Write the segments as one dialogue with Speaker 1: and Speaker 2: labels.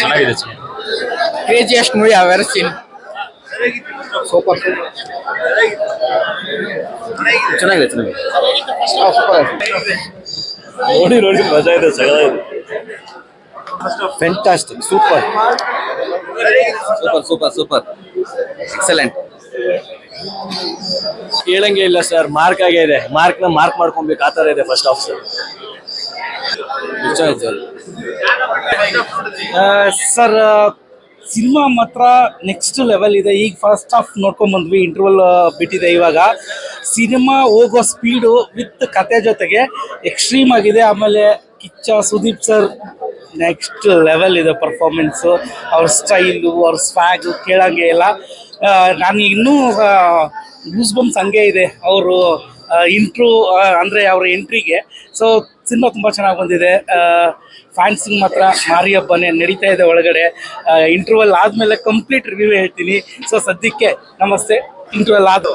Speaker 1: ಚೆನ್ನಾಗಿದೆ
Speaker 2: craziest movie I ever seen super
Speaker 1: ಚೆನ್ನಾಗಿದೆ ಚೆನ್ನಾಗಿದೆ. ನೋಡಿ ನೋಡಿ ಮಜಾ ಇದೆ ಸಗದಾಗಿದೆ
Speaker 2: fantastic super super super super excellent
Speaker 1: ಕೇಳಂಗೆ ಇಲ್ಲ ಸರ್ ಮಾರ್ಕ್ ಆಗೇ ಇದೆ. ಮಾರ್ಕ್ನ ಮಾರ್ಕ್ ಮಾಡ್ಕೊಬೇಕು ಆ ಥರ ಇದೆ first of sir
Speaker 3: sir cinema ಮಾತ್ರ ನೆಕ್ಸ್ಟ್ ಲೆವೆಲ್ ಇದೆ. ಈಗ ಫಸ್ಟ್ ಹಾಫ್ ನೋಡ್ಕೊಂಡ್ ಬಂದ್ವಿ ಇಂಟರ್ವಲ್ ಬಿಟ್ಟಿದೆ ಇವಾಗ. ಸಿನಿಮಾ ಹೋಗೋ ಸ್ಪೀಡು ವಿತ್ ಕತೆ ಜೊತೆಗೆ ಎಕ್ಸ್ಟ್ರೀಮ್ ಆಗಿದೆ. ಆಮೇಲೆ Kichcha, Sudeep sir next level ಇದೆ ಪರ್ಫಾರ್ಮೆನ್ಸು ಅವ್ರ ಸ್ಟೈಲು ಅವ್ರ ಸ್ವ್ಯಾಗು ಕೇಳಂಗೆ ಇಲ್ಲ. ನಾನು ಇನ್ನೂ ಯೂಸ್ ಬಂಪ್ಸ್ ಹಂಗೆ ಇದೆ. ಅವರು ಇಂಟ್ರೂ ಅಂದರೆ ಅವ್ರ ಎಂಟ್ರಿಗೆ ಸೊ ಸಿನಿಮಾ ತುಂಬ ಚೆನ್ನಾಗಿ ಬಂದಿದೆ. ಫ್ಯಾನ್ಸಿಂಗ್ ಮಾತ್ರ ಮಾರಿ ಹಬ್ಬನೇ ನಡೀತಾ ಇದೆ ಒಳಗಡೆ. ಇಂಟ್ರೂವಲ್ ಆದಮೇಲೆ ಕಂಪ್ಲೀಟ್ ರಿವ್ಯೂ ಹೇಳ್ತೀನಿ. ಸೊ ಸದ್ಯಕ್ಕೆ ನಮಸ್ತೆ. ಇಂಟ್ರೂವಲ್ ಆದ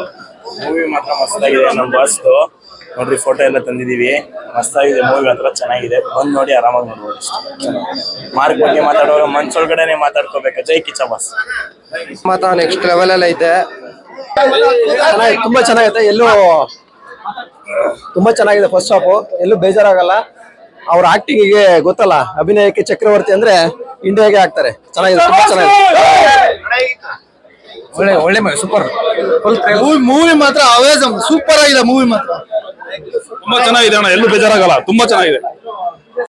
Speaker 1: ಮೂವಿ ಮಾತ್ರ ಮಸ್ತಾಗಿದೆ ನಮ್ಮ ಬಾಸ್ದು ನೋಡ್ರಿ ಫೋಟೋ ಎಲ್ಲ ತಂದಿದೀವಿ. ಮಸ್ತಾಗಿದೆ ಮೂವಿ ಮಾತ್ರ ಚೆನ್ನಾಗಿದೆ. ಬಂದ್ ನೋಡಿ ಆರಾಮಾಗಿ ನೋಡ್ಬೋದು ಮಾರ್ಕ್ ಬಗ್ಗೆ ಮಾತಾಡುವಾಗ ಮನ್ಸೊಳಗಡೆನೆ ಮಾತಾಡ್ಕೋಬೇಕು. ಜೈ ಕಿಚ್ಚ ಬಾಸ್
Speaker 2: ಮಾತ್ರ ನೆಕ್ಸ್ಟ್ ಲೆವೆಲ್ ಎಲ್ಲ ಐತೆ. ಚೆನ್ನಾಗಿ ತುಂಬಾ ಚೆನ್ನಾಗೈತೆ. ಎಲ್ಲೂ ತುಂಬಾ ಚೆನ್ನಾಗಿದೆ ಫಸ್ಟ್ ಹಾಫ್ ಎಲ್ಲೂ ಬೇಜಾರಾಗಲ್ಲ. ಅವ್ರ ಆಕ್ಟಿಂಗಿಗೆ ಗೊತ್ತಲ್ಲ ಅಭಿನಯಕ್ಕೆ ಚಕ್ರವರ್ತಿ ಅಂದ್ರೆ ಇಂಡಿಯಾಗೆ ಆಗ್ತಾರೆ. ಚೆನ್ನಾಗಿದೆ ತುಂಬಾ ಚೆನ್ನಾಗಿದೆ. ಒಳ್ಳೆ ಒಳ್ಳೆ ಸೂಪರ್ ಮೂವಿ ಮೂವಿ ಮಾತ್ರ ಅವೇಜ್ ಸೂಪರ್ ಆಗಿದೆ ಮೂವಿ ಮಾತ್ರ.
Speaker 1: ತುಂಬಾ ಚೆನ್ನಾಗಿದೆ ಅಣ್ಣ ಎಲ್ಲೂ ಬೇಜಾರಾಗಲ್ಲ ತುಂಬಾ ಚೆನ್ನಾಗಿದೆ.